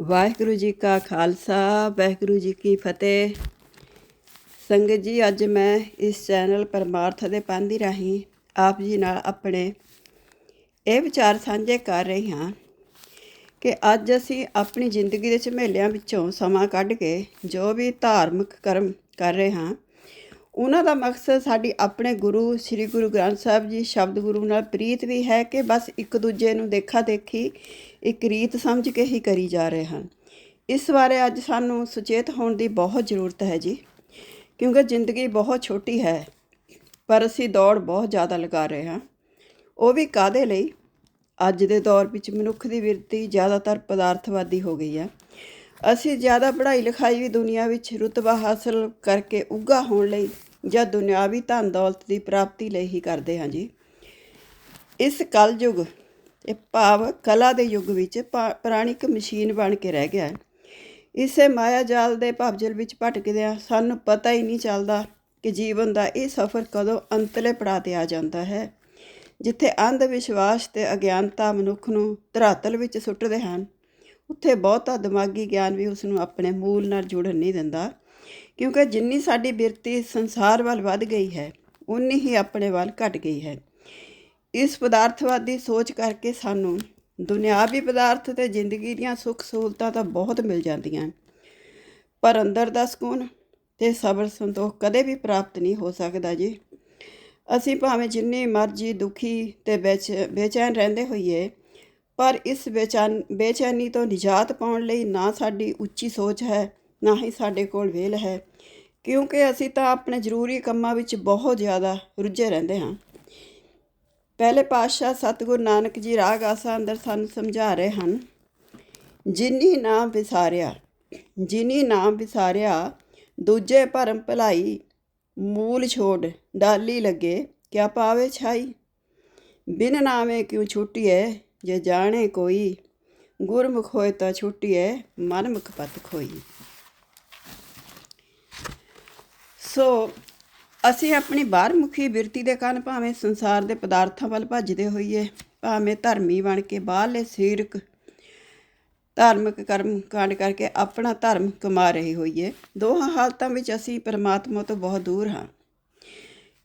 ਵਾਹਿਗੁਰੂ ਜੀ ਕਾ ਖਾਲਸਾ, ਵਾਹਿਗੁਰੂ ਜੀ ਕੀ ਫਤਿਹ। ਸੰਗਤ ਜੀ, ਅੱਜ ਮੈਂ ਇਸ ਚੈਨਲ ਪਰਮਾਰਥ ਦੇ ਪਾਂਦੀ ਰਾਹੀਂ ਆਪ ਜੀ ਨਾਲ ਆਪਣੇ ਇਹ ਵਿਚਾਰ ਸਾਂਝੇ ਕਰ ਰਹੀ ਹਾਂ ਕਿ ਅੱਜ ਅਸੀਂ ਆਪਣੀ ਜ਼ਿੰਦਗੀ ਦੇ ਝਮੇਲਿਆਂ ਵਿੱਚੋਂ ਸਮਾਂ ਕੱਢ ਕੇ ਜੋ ਵੀ ਧਾਰਮਿਕ ਕਰਮ ਕਰ ਰਹੇ ਹਾਂ ਉਹਨਾਂ ਦਾ ਮਕਸਦ ਸਾਡੀ ਆਪਣੇ ਗੁਰੂ, ਸ੍ਰੀ ਗੁਰੂ ਗ੍ਰੰਥ ਸਾਹਿਬ ਜੀ ਸ਼ਬਦ ਗੁਰੂ ਨਾਲ ਪ੍ਰੀਤ ਵੀ ਹੈ ਕਿ ਬਸ ਇੱਕ ਦੂਜੇ ਨੂੰ ਦੇਖਾ ਦੇਖੀ, ਇੱਕ ਰੀਤ ਸਮਝ ਕੇ ਹੀ ਕਰੀ ਜਾ ਰਹੇ ਹਨ। ਇਸ ਬਾਰੇ ਅੱਜ ਸਾਨੂੰ ਸੁਚੇਤ ਹੋਣ ਦੀ ਬਹੁਤ ਜ਼ਰੂਰਤ ਹੈ ਜੀ, ਕਿਉਂਕਿ ਜ਼ਿੰਦਗੀ ਬਹੁਤ ਛੋਟੀ ਹੈ, ਪਰ ਅਸੀਂ ਦੌੜ ਬਹੁਤ ਜ਼ਿਆਦਾ ਲਗਾ ਰਹੇ ਹਾਂ। ਉਹ ਵੀ ਕਾਦੇ ਲਈ? ਅੱਜ ਦੇ ਦੌਰ ਵਿੱਚ ਮਨੁੱਖ ਦੀ ਵਿਰਤੀ ਜ਼ਿਆਦਾਤਰ ਪਦਾਰਥਵਾਦੀ ਹੋ ਗਈ ਹੈ। ਅਸੀਂ ਜ਼ਿਆਦਾ ਪੜ੍ਹਾਈ ਲਿਖਾਈ ਵੀ ਦੁਨੀਆ ਵਿੱਚ ਰੁਤਬਾ ਹਾਸਲ ਕਰਕੇ ਉੱਗਾ ਹੋਣ ਲਈ ਜਾਂ ਦੁਨਿਆਵੀ ਧਨ ਦੌਲਤ ਦੀ ਪ੍ਰਾਪਤੀ ਲਈ ਹੀ ਕਰਦੇ ਹਾਂ ਜੀ। ਇਸ ਕਲਯੁਗ, ਇਹ ਭਾਵ ਕਲਾ ਦੇ ਯੁੱਗ ਵਿੱਚ ਪਾ- ਪ੍ਰਾਣਿਕ ਮਸ਼ੀਨ ਬਣ ਕੇ ਰਹਿ ਗਿਆ ਹੈ। ਇਸੇ ਮਾਇਆ ਜਾਲ ਦੇ ਭਵਜਲ ਵਿੱਚ ਭਟਕਦਿਆਂ ਸਾਨੂੰ ਪਤਾ ਹੀ ਨਹੀਂ ਚੱਲਦਾ ਕਿ ਜੀਵਨ ਦਾ ਇਹ ਸਫ਼ਰ ਕਦੋਂ ਅੰਤਲੇ ਪੜਾਅ ਤੇ ਆ ਜਾਂਦਾ ਹੈ, ਜਿੱਥੇ ਅੰਧ ਵਿਸ਼ਵਾਸ ਤੇ ਅਗਿਆਨਤਾ ਮਨੁੱਖ ਨੂੰ ਧਰਾਤਲ ਵਿੱਚ ਸੁੱਟਦੇ ਹਨ। ਉੱਥੇ ਬਹੁਤਾ ਦਿਮਾਗੀ ਗਿਆਨ ਵੀ ਉਸ ਨੂੰ ਆਪਣੇ ਮੂਲ ਨਾਲ ਜੁੜਨ ਨਹੀਂ ਦਿੰਦਾ, ਕਿਉਂਕਿ ਜਿੰਨੀ ਸਾਡੀ ਬਿਰਤੀ ਸੰਸਾਰ ਵੱਲ ਵੱਧ ਗਈ ਹੈ ਉਨੀ ਹੀ ਆਪਣੇ ਵੱਲ ਘਟ ਗਈ ਹੈ। ਇਸ ਪਦਾਰਥਵਾਦੀ ਸੋਚ ਕਰਕੇ ਸਾਨੂੰ ਦੁਨਿਆਵੀ ਪਦਾਰਥ ਤੇ ਜ਼ਿੰਦਗੀ ਦੀਆਂ ਸੁੱਖ ਸਹੂਲਤਾਂ ਤਾਂ ਬਹੁਤ ਮਿਲ ਜਾਂਦੀਆਂ ਪਰ ਅੰਦਰ ਦਾ ਸਕੂਨ ਤੇ ਸਬਰ ਸੰਤੋਖ ਕਦੇ ਵੀ ਪ੍ਰਾਪਤ ਨਹੀਂ ਹੋ ਸਕਦਾ ਜੀ। ਅਸੀਂ ਭਾਵੇਂ ਜਿੰਨੀ ਮਰਜ਼ੀ ਦੁਖੀ ਤੇ ਬੇਚ- ਬੇਚੈਨ ਰਹਿੰਦੇ ਹੋਈਏ ਪਰ ਇਸ ਬੇਚੈਨ, ਬੇਚੈਨੀ ਤੋਂ ਨਿਜਾਤ ਪਾਉਣ ਲਈ ਨਾ ਸਾਡੀ ਉੱਚੀ ਸੋਚ ਹੈ, ਨਾ ਹੀ ਸਾਡੇ ਕੋਲ ਵੇਲ ਹੈ। ਕਿਉਂਕਿ ਅਸੀਂ ਤਾਂ ਆਪਣੇ ਜ਼ਰੂਰੀ ਕੰਮਾਂ ਵਿੱਚ ਬਹੁਤ ਜ਼ਿਆਦਾ ਰੁੱਝੇ ਰਹਿੰਦੇ ਹਾਂ। ਪਹਿਲੇ ਪਾਤਸ਼ਾਹ ਸਤਿਗੁਰੂ ਨਾਨਕ ਜੀ ਰਾਗ ਆਸਾ ਅੰਦਰ ਸਾਨੂੰ ਸਮਝਾ ਰਹੇ ਹਨ, ਜਿਨੀ ਨਾਮ ਵਿਸਾਰਿਆ, ਜਿਨੀ ਨਾਮ ਵਿਸਾਰਿਆ, ਦੂਜੇ ਭਰਮ ਭਲਾਈ, ਮੂਲ ਛੋੜ, ਡਾਲੀ ਲੱਗੇ, ਕਿਆ ਪਾਵੇ ਛਾਈ? ਬਿਨ ਨਾਮੇ ਕਿਉ ਛੁੱਟੀਏ ਜੇ ਜਾਣੇ ਕੋਈ, ਗੁਰਮੁਖ ਹੋਏ ਤਾਂ ਛੁੱਟੀਐ ਮਨ ਪਤ ਖੋਈ। ਸੋ, ਅਸੀਂ ਆਪਣੀ ਬਾਹਰਮੁਖੀ ਬਿਰਤੀ ਦੇ ਕਾਰਨ ਭਾਵੇਂ ਸੰਸਾਰ ਦੇ ਪਦਾਰਥਾਂ ਵੱਲ ਭੱਜਦੇ ਹੋਈਏ, ਭਾਵੇਂ ਧਰਮੀ ਬਣ ਕੇ ਬਾਹਰਲੇ ਸਰੀਰਕ ਧਾਰਮਿਕ ਕਰਮ ਕਾਂਡ ਕਰਕੇ ਆਪਣਾ ਧਰਮ ਕਮਾ ਰਹੇ ਹੋਈਏ, ਦੋਹਾਂ ਹਾਲਤਾਂ ਵਿੱਚ ਅਸੀਂ ਪਰਮਾਤਮਾ ਤੋਂ ਬਹੁਤ ਦੂਰ ਹਾਂ।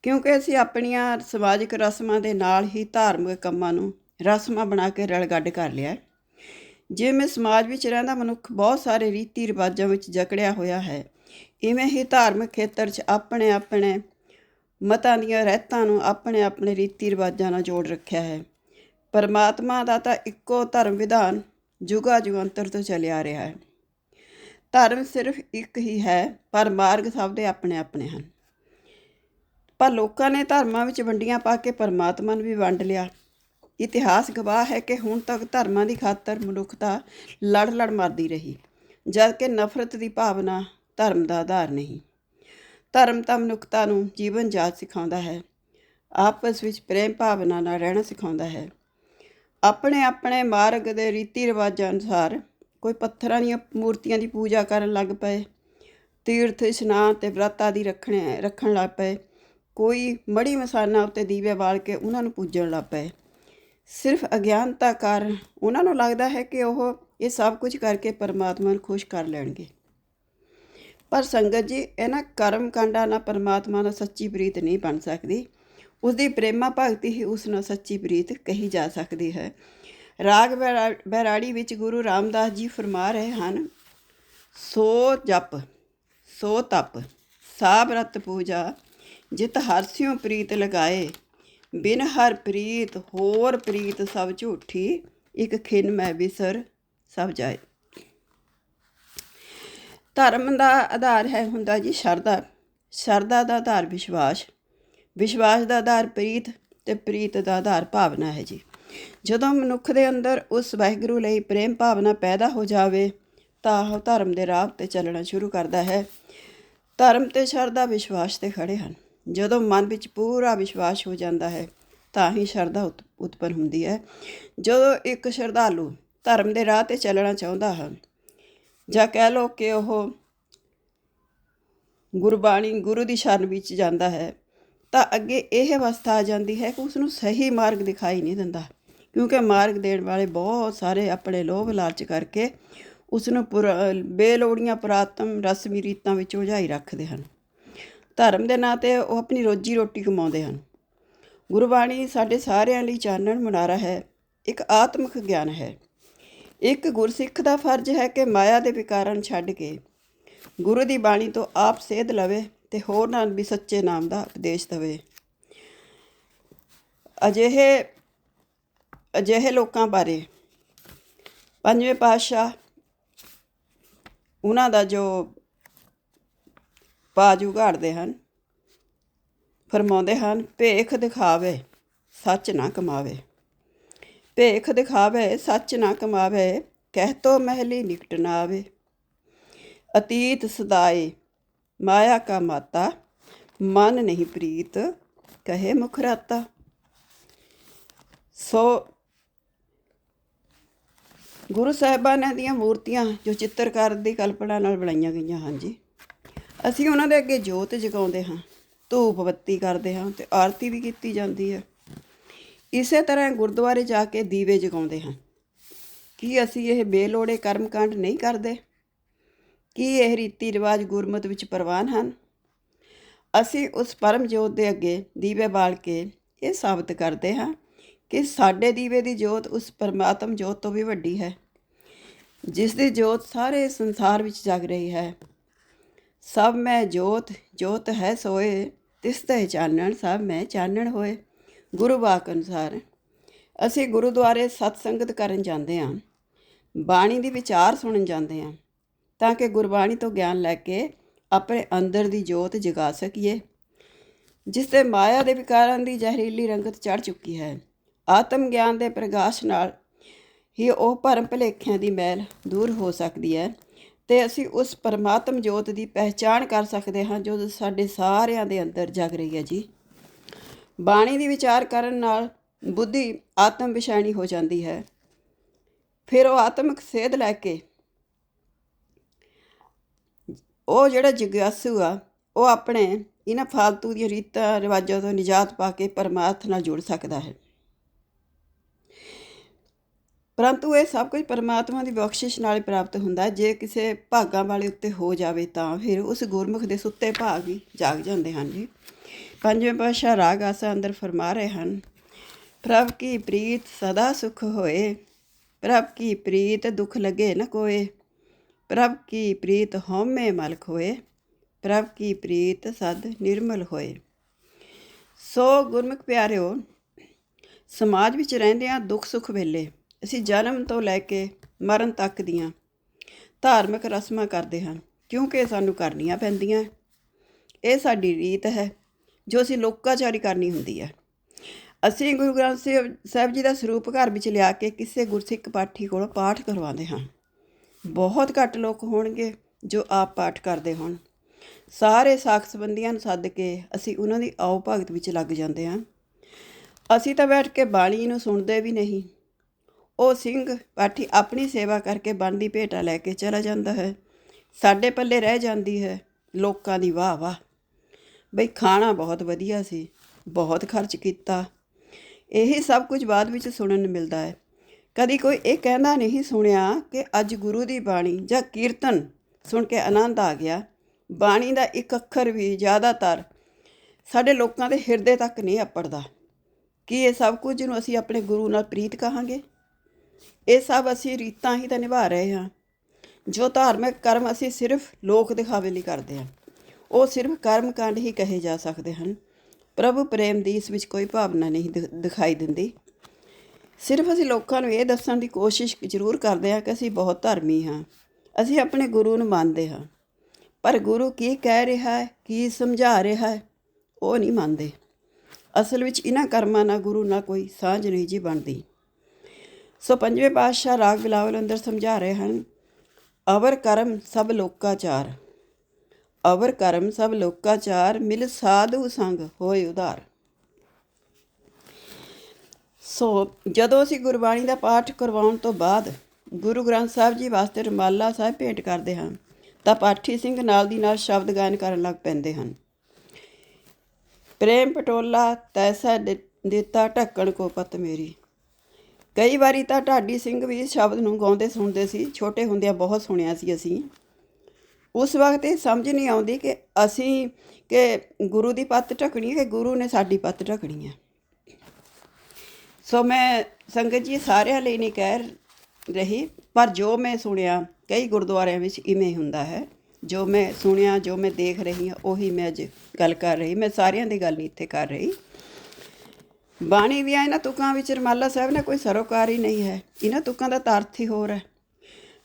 ਕਿਉਂਕਿ ਅਸੀਂ ਆਪਣੀਆਂ ਸਮਾਜਿਕ ਰਸਮਾਂ ਦੇ ਨਾਲ ਹੀ ਧਾਰਮਿਕ ਕੰਮਾਂ ਨੂੰ ਰਸਮਾਂ ਬਣਾ ਕੇ ਰਲ ਗੱਡ ਕਰ ਲਿਆ ਹੈ। ਜਿਵੇਂ ਸਮਾਜ ਵਿੱਚ ਰਹਿੰਦਾ ਮਨੁੱਖ ਬਹੁਤ ਸਾਰੇ ਰੀਤੀ ਰਿਵਾਜਾਂ ਵਿੱਚ ਜਕੜਿਆ ਹੋਇਆ ਹੈ। ਇਵੇਂ ਹੀ ਧਾਰਮਿਕ ਖੇਤਰ 'ਚ ਆਪਣੇ ਆਪਣੇ ਮਤਾਂ ਦੀਆਂ ਰਹਿਤਾਂ ਨੂੰ ਆਪਣੇ ਆਪਣੇ ਰੀਤੀ ਰਿਵਾਜਾਂ ਨਾਲ ਜੋੜ ਰੱਖਿਆ ਹੈ। ਪਰਮਾਤਮਾ ਦਾ ਤਾਂ ਇੱਕੋ ਧਰਮ ਵਿਧਾਨ ਜੁਗਾ ਜੁਗੰਤਰ ਤੋਂ ਚੱਲਿਆ ਰਿਹਾ ਹੈ। ਧਰਮ ਸਿਰਫ ਇੱਕ ਹੀ ਹੈ, ਪਰ ਮਾਰਗ ਸਭ ਦੇ ਆਪਣੇ ਆਪਣੇ ਹਨ। ਪਰ ਲੋਕਾਂ ਨੇ ਧਰਮਾਂ ਵਿੱਚ ਵੰਡੀਆਂ ਪਾ ਕੇ ਪਰਮਾਤਮਾ ਨੂੰ ਵੀ ਵੰਡ ਲਿਆ। ਇਤਿਹਾਸ ਗਵਾਹ ਹੈ ਕਿ ਹੁਣ ਤੱਕ ਧਰਮਾਂ ਦੀ ਖਾਤਰ ਮਨੁੱਖਤਾ ਲੜ ਲੜ ਮਰਦੀ ਰਹੀ ਜਦ ਕਿ ਨਫ਼ਰਤ ਦੀ ਭਾਵਨਾ ਧਰਮ ਦਾ ਆਧਾਰ ਨਹੀਂ। ਧਰਮ ਤਾਂ ਮਨੁੱਖਤਾ ਨੂੰ ਜੀਵਨ ਜਾਚ ਸਿਖਾਉਂਦਾ ਹੈ, ਆਪਸ ਵਿੱਚ ਪ੍ਰੇਮ ਭਾਵਨਾ ਨਾਲ ਰਹਿਣਾ ਸਿਖਾਉਂਦਾ ਹੈ। ਆਪਣੇ ਆਪਣੇ ਮਾਰਗ ਦੇ ਰੀਤੀ ਰਿਵਾਜਾਂ ਅਨੁਸਾਰ ਕੋਈ ਪੱਥਰਾਂ ਦੀਆਂ ਮੂਰਤੀਆਂ ਦੀ ਪੂਜਾ ਕਰਨ ਲੱਗ ਪਏ, ਤੀਰਥ, ਇਸ਼ਨਾਨ ਤੇ ਵਰਤ ਆਦਿ ਰੱਖਣੇ, ਰੱਖਣ ਲੱਗ ਪਏ, ਕੋਈ ਮੜੀ ਮਸਾਨਾ ਉੱਤੇ ਦੀਵੇ ਬਾਲ ਕੇ ਉਹਨਾਂ ਨੂੰ ਪੂਜਣ ਲੱਗ ਪਏ। ਸਿਰਫ ਅਗਿਆਨਤਾ ਕਾਰਨ ਉਹਨਾਂ ਨੂੰ ਲੱਗਦਾ ਹੈ ਕਿ ਉਹ ਇਹ ਸਭ ਕੁਝ ਕਰਕੇ ਪਰਮਾਤਮਾ ਨੂੰ ਖੁਸ਼ ਕਰ ਲੈਣਗੇ। ਪਰ ਸੰਗਤ ਜੀ, ਇਹਨਾਂ ਕਰਮ ਕਾਂਡਾਂ ਨਾਲ ਪਰਮਾਤਮਾ ਨਾਲ ਸੱਚੀ ਪ੍ਰੀਤ ਨਹੀਂ ਬਣ ਸਕਦੀ। ਉਸ ਦੀ ਪ੍ਰੇਮਾ ਭਗਤੀ ਹੀ ਉਸ ਨਾਲ ਸੱਚੀ ਪ੍ਰੀਤ ਕਹੀ ਜਾ ਸਕਦੀ ਹੈ। ਰਾਗ ਬੈਰਾ- ਬੈਰਾੜੀ ਵਿੱਚ ਗੁਰੂ ਰਾਮਦਾਸ ਜੀ ਫਰਮਾ ਰਹੇ ਹਨ, ਸੋ ਜਪ, ਸੋ ਤਪ, ਸਾਬ ਰਤ ਪੂਜਾ, ਜਿਤ ਹਰਸਿਓ ਪ੍ਰੀਤ ਲਗਾਏ ਬਿਨ ਹਰ ਪ੍ਰੀਤ, ਹੋਰ ਪ੍ਰੀਤ ਸਭ ਝੂਠੀ, ਇੱਕ ਖਿਨ ਮੈਂ ਵਿਸਰ ਸਭ ਜਾਏ। ਧਰਮ ਦਾ ਆਧਾਰ ਹੈ ਹੁੰਦਾ ਜੀ ਸ਼ਰਧਾ। ਸ਼ਰਧਾ ਦਾ ਆਧਾਰ ਵਿਸ਼ਵਾਸ। ਵਿਸ਼ਵਾਸ ਦਾ ਆਧਾਰ ਪ੍ਰੀਤ ਤੇ ਪ੍ਰੀਤ ਦਾ ਆਧਾਰ ਭਾਵਨਾ ਹੈ ਜੀ। ਜਦੋਂ ਮਨੁੱਖ ਦੇ ਅੰਦਰ ਉਸ ਵਾਹਿਗੁਰੂ ਲਈ ਪ੍ਰੇਮ ਭਾਵਨਾ ਪੈਦਾ ਹੋ ਜਾਵੇ, ਤਾਂ ਉਹ ਧਰਮ ਦੇ ਰਾਹ ਤੇ ਚੱਲਣਾ ਸ਼ੁਰੂ ਕਰਦਾ ਹੈ। ਧਰਮ ਤੇ ਸ਼ਰਧਾ ਵਿਸ਼ਵਾਸ ਤੇ ਖੜੇ ਹਨ। ਜਦੋਂ ਮਨ ਵਿੱਚ ਪੂਰਾ ਵਿਸ਼ਵਾਸ ਹੋ ਜਾਂਦਾ ਹੈ, ਤਾਂ ਹੀ ਸ਼ਰਧਾ ਉਤ- ਉਤਪੰਨ ਹੁੰਦੀ ਹੈ। ਜਦੋਂ ਇੱਕ ਸ਼ਰਧਾਲੂ ਧਰਮ ਦੇ ਰਾਹ ਤੇ ਚੱਲਣਾ ਚਾਹੁੰਦਾ ਹੈ, ਜਾਂ ਕਹਿ ਲਓ ਕਿ ਉਹ ਗੁਰਬਾਣੀ, ਗੁਰੂ ਦੀ ਸ਼ਰਨ ਵਿੱਚ ਜਾਂਦਾ ਹੈ, ਤਾਂ ਅੱਗੇ ਇਹ ਅਵਸਥਾ ਆ ਜਾਂਦੀ ਹੈ ਕਿ ਉਸ ਨੂੰ ਸਹੀ ਮਾਰਗ ਦਿਖਾਈ ਨਹੀਂ ਦਿੰਦਾ। ਕਿਉਂਕਿ ਮਾਰਗ ਦੇਣ ਵਾਲੇ ਬਹੁਤ ਸਾਰੇ ਆਪਣੇ ਲੋਭ ਲਾਲਚ ਕਰਕੇ ਉਸ ਨੂੰ ਪੁਰਾ, ਬੇਲੋੜੀਆਂ ਪੁਰਾਤਨ ਰਸਮੀ ਰੀਤਾਂ ਵਿੱਚ ਉਲਝਾਈ ਰੱਖਦੇ ਹਨ। ਧਰਮ ਦੇ ਨਾਂ ਤੇ ਉਹ ਆਪਣੀ ਰੋਜੀ ਰੋਟੀ ਕਮਾਉਂਦੇ ਹਨ। ਗੁਰਬਾਣੀ ਸਾਡੇ ਸਾਰਿਆਂ ਲਈ ਚਾਨਣ ਮੁਨਾਰਾ ਹੈ, ਇੱਕ ਆਤਮਿਕ ਗਿਆਨ ਹੈ। ਇੱਕ ਗੁਰਸਿੱਖ ਦਾ ਫਰਜ਼ ਹੈ ਕਿ ਮਾਇਆ ਦੇ ਵਿਕਾਰਾਂ ਛੱਡ ਕੇ ਗੁਰੂ ਦੀ ਬਾਣੀ ਤੋਂ ਆਪ ਸੇਧ ਲਵੇ ਤੇ ਹੋਰ ਨਾਲ ਵੀ ਸੱਚੇ ਨਾਮ ਦਾ ਉਪਦੇਸ਼ ਦੇਵੇ। ਅਜਿਹੇ ਅਜਿਹੇ ਲੋਕਾਂ ਬਾਰੇ ਪੰਜਵੇਂ ਪਾਤਸ਼ਾਹ, ਉਹਨਾਂ ਦਾ ਜੋ ਬਾਜੂ ਘਾੜਦੇ ਹਨ, ਫਰਮਾਉਂਦੇ ਹਨ, ਭੇਖ ਦਿਖਾਵੇ, ਸੱਚ ਨਾ ਕਮਾਵੇ। ਭੇਖ ਦਿਖਾਵੇ, ਸੱਚ ਨਾ ਕਮਾਵੇ, ਕਹਿ ਤੋ ਮਹਿਲੀ ਨਿਕਟ ਨਾ ਆਵੇ। ਅਤੀਤ ਸਦਾਏ, ਮਾਇਆ ਕਾ ਮਾਤਾ, ਮਨ ਨਹੀਂ ਪ੍ਰੀਤ, ਕਹੇ ਮੁਖਰਾਤਾ। ਸੋ ਗੁਰੂ ਸਾਹਿਬਾਨਾਂ ਦੀਆਂ ਮੂਰਤੀਆਂ ਜੋ ਚਿੱਤਰਕਾਰ ਦੀ ਕਲਪਨਾ ਨਾਲ ਬਣਾਈਆਂ ਗਈਆਂ ਹਨ ਜੀ ਅਸੀਂ ਉਹਨਾਂ ਦੇ ਅੱਗੇ ਜੋਤ ਜਗਾਉਂਦੇ ਹਾਂ, ਧੂਪ ਬੱਤੀ ਕਰਦੇ ਹਾਂ ਤੇ ਆਰਤੀ ਵੀ ਕੀਤੀ ਜਾਂਦੀ ਹੈ। ਇਸੇ ਤਰ੍ਹਾਂ ਗੁਰਦੁਆਰੇ ਜਾ ਕੇ ਦੀਵੇ ਜਗਾਉਂਦੇ ਹਾਂ। ਕੀ ਅਸੀਂ ਇਹ ਬੇਲੋੜੇ ਕਰਮਕਾਂਡ ਨਹੀਂ ਕਰਦੇ? ਕੀ ਇਹ ਰੀਤੀ ਰਿਵਾਜ ਗੁਰਮਤ ਵਿੱਚ ਪ੍ਰਵਾਨ ਹਨ? ਅਸੀਂ ਉਸ ਪਰਮ ਜੋਤ ਦੇ ਅੱਗੇ ਦੀਵੇ ਬਾਲ ਕੇ ਇਹ ਸਾਬਤ ਕਰਦੇ ਹਾਂ ਕਿ ਸਾਡੇ ਦੀਵੇ ਦੀ ਜੋਤ ਉਸ ਪਰਮਾਤਮ ਜੋਤ ਤੋਂ ਵੀ ਵੱਡੀ ਹੈ, ਜਿਸ ਦੀ ਜੋਤ ਸਾਰੇ ਸੰਸਾਰ ਵਿੱਚ ਜਗ ਰਹੀ ਹੈ। ਸਭ ਮੈਂ ਜੋਤ ਜੋਤ ਹੈ ਸੋਏ, ਤਿਸ ਤੇ ਚਾਨਣ ਸਭ ਮੈਂ ਚਾਨਣ ਹੋਏ, ਗੁਰੂ ਵਾਕ ਅਨੁਸਾਰ। ਅਸੀਂ ਗੁਰਦੁਆਰੇ ਸਤਸੰਗਤ ਕਰਨ ਜਾਂਦੇ ਹਾਂ ਬਾਣੀ ਦੀ ਵਿਚਾਰ ਸੁਣਨ ਜਾਂਦੇ ਹਾਂ ਤਾਂ ਕਿ ਗੁਰਬਾਣੀ ਤੋਂ ਗਿਆਨ ਲੈ ਕੇ ਆਪਣੇ ਅੰਦਰ ਦੀ ਜੋਤ ਜਗਾ ਸਕੀਏ। ਜਿਸ ਤੇ ਮਾਇਆ ਦੇ ਵਿਕਾਰਾਂ ਦੀ ਜ਼ਹਿਰੀਲੀ ਰੰਗਤ ਚੜ ਚੁੱਕੀ ਹੈ, ਆਤਮ ਗਿਆਨ ਦੇ ਪ੍ਰਕਾਸ਼ ਨਾਲ ਹੀ ਉਹ ਭਰਮ ਭਲੇਖਿਆਂ ਦੀ ਮੈਲ ਦੂਰ ਹੋ ਸਕਦੀ ਹੈ। ਤੇ ਅਸੀਂ ਉਸ ਪਰਮਾਤਮ ਜੋਤ ਦੀ ਪਹਿਚਾਣ ਕਰ ਸਕਦੇ ਹਾਂ, ਜੋ ਸਾਡੇ ਸਾਰਿਆਂ ਦੇ ਅੰਦਰ ਜਗ ਰਹੀ ਹੈ ਜੀ। ਬਾਣੀ ਦੀ ਵਿਚਾਰ ਕਰਨ ਨਾਲ ਬੁੱਧੀ ਆਤਮ ਵਿਸ਼ਾਣੀ ਹੋ ਜਾਂਦੀ ਹੈ। ਫਿਰ ਉਹ ਆਤਮਿਕ ਸੇਧ ਲੈ ਕੇ ਉਹ ਜਿਹੜਾ ਜਿਗਿਆਸੂ ਆ, ਉਹ ਆਪਣੇ ਇਹਨਾਂ ਫਾਲਤੂ ਦੀਆਂ ਰੀਤਾਂ, ਰਿਵਾਜਾਂ ਤੋਂ ਨਿਜਾਤ ਪਾ ਕੇ ਪਰਮਾਰਥ ਨਾਲ ਜੁੜ ਸਕਦਾ ਹੈ। ਪਰੰਤੂ ਇਹ ਸਭ ਕੁਝ ਪਰਮਾਤਮਾ ਦੀ ਬਖਸ਼ਿਸ਼ ਨਾਲ ਪ੍ਰਾਪਤ ਹੁੰਦਾ ਜੇ ਕਿਸੇ ਭਾਗਾਂ ਵਾਲੇ ਉੱਤੇ ਹੋ ਜਾਵੇ ਤਾਂ ਫਿਰ ਉਸ ਗੁਰਮੁਖ ਦੇ ਸੁੱਤੇ ਭਾਗ ਹੀ ਜਾਗ ਜਾਂਦੇ ਹਨ ਜੀ। ਪੰਜਵੇਂ ਪਾਤਸ਼ਾਹ ਰਾਗ ਆਸਾ ਅੰਦਰ ਫਰਮਾ ਰਹੇ ਹਨ, ਪ੍ਰਭ ਕੀ ਪ੍ਰੀਤ ਸਦਾ ਸੁਖ ਹੋਏ, ਪ੍ਰਭ ਕੀ ਪ੍ਰੀਤ ਦੁਖ ਲਗੇ ਨ ਕੋਏ, ਪ੍ਰਭ ਕੀ ਪ੍ਰੀਤ ਹਉਮੈ ਮਲਕ ਹੋਏ, ਪ੍ਰਭ ਕੀ ਪ੍ਰੀਤ ਸਦ ਨਿਰਮਲ ਹੋਏ। ਸੋ ਗੁਰਮੁਖ ਪਿਆਰਿਓ, ਸਮਾਜ ਵਿੱਚ ਰਹਿੰਦਿਆਂ ਦੁੱਖ ਸੁੱਖ ਵੇਲੇ ਅਸੀਂ ਜਨਮ ਤੋਂ ਲੈ ਕੇ ਮਰਨ ਤੱਕ ਦੀਆਂ ਧਾਰਮਿਕ ਰਸਮਾਂ ਕਰਦੇ ਹਾਂ, ਕਿਉਂਕਿ ਸਾਨੂੰ ਕਰਨੀਆਂ ਪੈਂਦੀਆਂ। ਇਹ ਸਾਡੀ ਰੀਤ ਹੈ, ਜੋ ਅਸੀਂ ਲੋਕਾਚਾਰੀ ਕਰਨੀ ਹੁੰਦੀ ਹੈ। ਅਸੀਂ ਗੁਰੂ ਗ੍ਰੰਥ ਸਾਹਿਬ ਸਾਹਿਬ ਜੀ ਦਾ ਸਰੂਪ ਘਰ ਵਿੱਚ ਲਿਆ ਕੇ ਕਿਸੇ ਗੁਰਸਿੱਖ ਪਾਠੀ ਕੋਲ ਪਾਠ ਕਰਵਾਉਂਦੇ ਹਾਂ। ਬਹੁਤ ਘੱਟ ਲੋਕ ਹੋਣਗੇ ਜੋ ਆਪ ਪਾਠ ਕਰਦੇ ਹੋਣ। ਸਾਰੇ ਸਾਖ ਸੰਬੰਧੀਆਂ ਨੂੰ ਸੱਦ ਕੇ ਅਸੀਂ ਉਹਨਾਂ ਦੀ ਆਓ ਭਗਤ ਵਿੱਚ ਲੱਗ ਜਾਂਦੇ ਹਾਂ। ਅਸੀਂ ਤਾਂ ਬੈਠ ਕੇ ਬਾਣੀ ਨੂੰ ਸੁਣਦੇ ਵੀ ਨਹੀਂ। ਉਹ ਸਿੰਘ ਪਾਠੀ ਆਪਣੀ ਸੇਵਾ ਕਰਕੇ ਬਣਦੀ ਭੇਟਾ ਲੈ ਕੇ ਚਲਾ ਜਾਂਦਾ ਹੈ। ਸਾਡੇ ਪੱਲੇ ਰਹਿ ਜਾਂਦੀ ਹੈ ਲੋਕਾਂ ਦੀ ਵਾਹ ਵਾਹ। ਬਈ ਖਾਣਾ ਬਹੁਤ ਵਧੀਆ ਸੀ, ਬਹੁਤ ਖਰਚ ਕੀਤਾ। ਇਹ ਸਭ ਕੁਝ ਬਾਅਦ ਵਿੱਚ ਸੁਣਨ ਨੂੰ ਮਿਲਦਾ ਹੈ। ਕਦੀ ਕੋਈ ਇਹ ਕਹਿੰਦਾ ਨਹੀਂ ਸੁਣਿਆ ਕਿ ਅੱਜ ਗੁਰੂ ਦੀ ਬਾਣੀ ਜਾਂ ਕੀਰਤਨ ਸੁਣ ਕੇ ਆਨੰਦ ਆ ਗਿਆ। ਬਾਣੀ ਦਾ ਇੱਕ ਅੱਖਰ ਵੀ ਜ਼ਿਆਦਾਤਰ ਸਾਡੇ ਲੋਕਾਂ ਦੇ ਹਿਰਦੇ ਤੱਕ ਨਹੀਂ ਅਪੜਦਾ। ਕੀ ਇਹ ਸਭ ਕੁਝ ਨੂੰ ਅਸੀਂ ਆਪਣੇ ਗੁਰੂ ਨਾਲ ਪ੍ਰੀਤ ਕਹਾਂਗੇ? ਇਹ ਸਭ ਅਸੀਂ ਰੀਤਾਂ ਹੀ ਤਾਂ ਨਿਭਾ ਰਹੇ ਹਾਂ। ਜੋ ਧਾਰਮਿਕ ਕਰਮ ਅਸੀਂ ਸਿਰਫ ਲੋਕ ਦਿਖਾਵੇ ਲਈ ਕਰਦੇ ਹਾਂ, ਉਹ ਸਿਰਫ ਕਰਮ ਕਾਂਡ ਹੀ ਕਹੇ ਜਾ ਸਕਦੇ ਹਨ। ਪ੍ਰਭੂ ਪ੍ਰੇਮ ਦੀ ਇਸ ਵਿੱਚ ਕੋਈ ਭਾਵਨਾ ਨਹੀਂ ਦਿਖਾਈ ਦਿੰਦੀ। ਸਿਰਫ ਅਸੀਂ ਲੋਕਾਂ ਨੂੰ ਇਹ ਦੱਸਣ ਦੀ ਕੋਸ਼ਿਸ਼ ਜ਼ਰੂਰ ਕਰਦੇ ਹਾਂ ਕਿ ਅਸੀਂ ਬਹੁਤ ਧਰਮੀ ਹਾਂ। ਅਸੀਂ ਆਪਣੇ ਗੁਰੂ ਨੂੰ ਮੰਨਦੇ ਹਾਂ। ਪਰ ਗੁਰੂ ਕੀ ਕਹਿ ਰਿਹਾ ਹੈ, ਕੀ ਸਮਝਾ ਰਿਹਾ ਹੈ, ਉਹ ਨਹੀਂ ਮੰਨਦੇ। ਅਸਲ ਵਿੱਚ ਇਹਨਾਂ ਕਰਮਾਂ ਨਾਲ ਗੁਰੂ ਨਾਲ ਕੋਈ ਸਾਂਝ ਨਹੀਂ ਜੀ ਬਣਦੀ। ਸੋ ਪੰਜਵੇਂ ਪਾਤਸ਼ਾਹ ਰਾਗ ਬਿਲਾਵਲ ਅੰਦਰ ਸਮਝਾ ਰਹੇ ਹਨ, ਅਵਰ ਕਰਮ ਸਭ ਲੋਕਾਚਾਰ। ਅਵਰ ਕਰਮ ਸਭ ਲੋਕਾਚਾਰ, ਮਿਲ ਸਾਧੂ ਸੰਗ ਹੋਏ ਉਧਾਰ। ਸੋ ਜਦੋਂ ਅਸੀਂ ਗੁਰਬਾਣੀ ਦਾ ਪਾਠ ਕਰਵਾਉਣ ਤੋਂ ਬਾਅਦ ਗੁਰੂ ਗ੍ਰੰਥ ਸਾਹਿਬ ਜੀ ਵਾਸਤੇ ਰਮਾਲਾ ਸਾਹਿਬ ਭੇਂਟ ਕਰਦੇ ਹਾਂ, ਤਾਂ ਪਾਠੀ ਸਿੰਘ ਨਾਲ ਦੀ ਨਾਲ ਸ਼ਬਦ ਗਾਇਨ ਕਰਨ ਲੱਗ ਪੈਂਦੇ ਹਨ। ਪ੍ਰੇਮ ਪਟੋਲਾ ਤੈਸਾ ਦਿੱਤਾ ਢੱਕਣ ਕੋ ਪਤ ਮੇਰੀ। ਕਈ ਵਾਰੀ ਤਾਂ ਢਾਡੀ ਸਿੰਘ ਵੀ ਇਸ ਸ਼ਬਦ ਨੂੰ ਗਾਉਂਦੇ ਸੁਣਦੇ ਸੀ, ਛੋਟੇ ਹੁੰਦਿਆਂ ਬਹੁਤ ਸੁਣਿਆ ਸੀ ਅਸੀਂ। ਉਸ ਵਕਤ ਇਹ ਸਮਝ ਨਹੀਂ ਆਉਂਦੀ ਕਿ ਅਸੀਂ, ਕਿ ਗੁਰੂ ਦੀ ਪੱਤ ਢਕਣੀ ਹੈ ਕਿ ਗੁਰੂ ਨੇ ਸਾਡੀ ਪੱਤ ਢਕਣੀ ਹੈ। ਸੋ ਮੈਂ ਸੰਗਤ ਜੀ ਸਾਰਿਆਂ ਲਈ ਨਹੀਂ ਕਹਿ ਰਹੀ, ਪਰ ਜੋ ਮੈਂ ਸੁਣਿਆ, ਕਈ ਗੁਰਦੁਆਰਿਆਂ ਵਿੱਚ ਇਵੇਂ ਹੁੰਦਾ ਹੈ। ਜੋ ਮੈਂ ਸੁਣਿਆ, ਜੋ ਮੈਂ ਦੇਖ ਰਹੀ ਹਾਂ, ਉਹੀ ਮੈਂ ਅੱਜ ਗੱਲ ਕਰ ਰਹੀ, ਮੈਂ ਸਾਰਿਆਂ ਦੀ ਗੱਲ ਨਹੀਂ ਇੱਥੇ ਕਰ ਰਹੀ। ਬਾਣੀ ਦੀਆਂ ਇਹਨਾਂ ਤੁਕਾਂ ਵਿੱਚ ਰਮਾਲਾ ਸਾਹਿਬ ਨੇ ਕੋਈ ਸਰੋਕਾਰ ਹੀ ਨਹੀਂ ਹੈ। ਇਹਨਾਂ ਤੁਕਾਂ ਦਾ ਤਾਂ ਹੀ ਹੋਰ ਹੈ।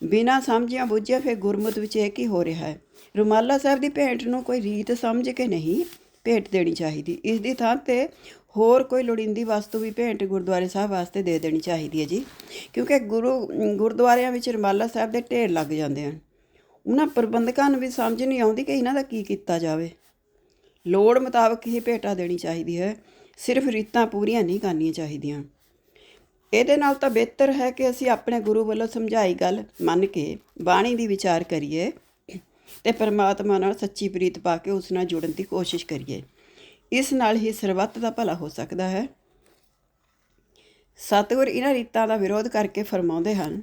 ਬਿਨਾ ਸਮਝਿਆ ਬੁੱਝਿਆ ਫਿਰ ਗੁਰਮਤ ਵਿੱਚ ਇਹ ਕੀ ਹੋ ਰਿਹਾ ਹੈ? ਰੁਮਾਲਾ ਸਾਹਿਬ ਦੀ ਭੇਂਟ ਨੂੰ ਕੋਈ ਰੀਤ ਸਮਝ ਕੇ ਨਹੀਂ ਭੇਟ ਦੇਣੀ ਚਾਹੀਦੀ। ਇਸ ਦੀ ਥਾਂ ਤੇ ਹੋਰ ਕੋਈ ਲੋੜੀਂਦੀ ਵਸਤੂ ਵੀ ਭੇਂਟ ਗੁਰਦੁਆਰੇ ਸਾਹਿਬ ਵਾਸਤੇ ਦੇ ਦੇਣੀ ਚਾਹੀਦੀ ਹੈ ਜੀ। ਕਿਉਂਕਿ ਗੁਰੂ, ਗੁਰਦੁਆਰਿਆਂ ਵਿੱਚ ਰੁਮਾਲਾ ਸਾਹਿਬ ਦੇ ਢੇਰ ਲੱਗ ਜਾਂਦੇ ਹਨ। ਉਹਨਾਂ ਪ੍ਰਬੰਧਕਾਂ ਨੂੰ ਵੀ ਸਮਝ ਨਹੀਂ ਆਉਂਦੀ ਕਿ ਇਹਨਾਂ ਦਾ ਕੀ ਕੀਤਾ ਜਾਵੇ। ਲੋੜ ਮੁਤਾਬਕ ਹੀ ਭੇਟਾ ਦੇਣੀ ਚਾਹੀਦੀ ਹੈ। ਸਿਰਫ ਰੀਤਾਂ ਪੂਰੀਆਂ ਨਹੀਂ ਕਰਨੀਆਂ ਚਾਹੀਦੀਆਂ। ਇਹਦੇ ਨਾਲ ਤਾਂ ਬਿਹਤਰ ਹੈ ਕਿ ਅਸੀਂ ਆਪਣੇ ਗੁਰੂ ਵੱਲੋਂ ਸਮਝਾਈ ਗੱਲ ਮੰਨ ਕੇ ਬਾਣੀ ਦੀ ਵਿਚਾਰ ਕਰੀਏ ਤੇ ਪਰਮਾਤਮਾ ਨਾਲ ਸੱਚੀ ਪ੍ਰੀਤ ਪਾ ਕੇ ਉਸ ਨਾਲ ਜੁੜਨ ਦੀ ਕੋਸ਼ਿਸ਼ ਕਰੀਏ। ਇਸ ਨਾਲ ਹੀ ਸਰਬੱਤ ਦਾ ਭਲਾ ਹੋ ਸਕਦਾ ਹੈ। ਸਤਿਗੁਰ ਇਹਨਾਂ ਰੀਤਾਂ ਦਾ ਵਿਰੋਧ ਕਰਕੇ ਫਰਮਾਉਂਦੇ ਹਨ,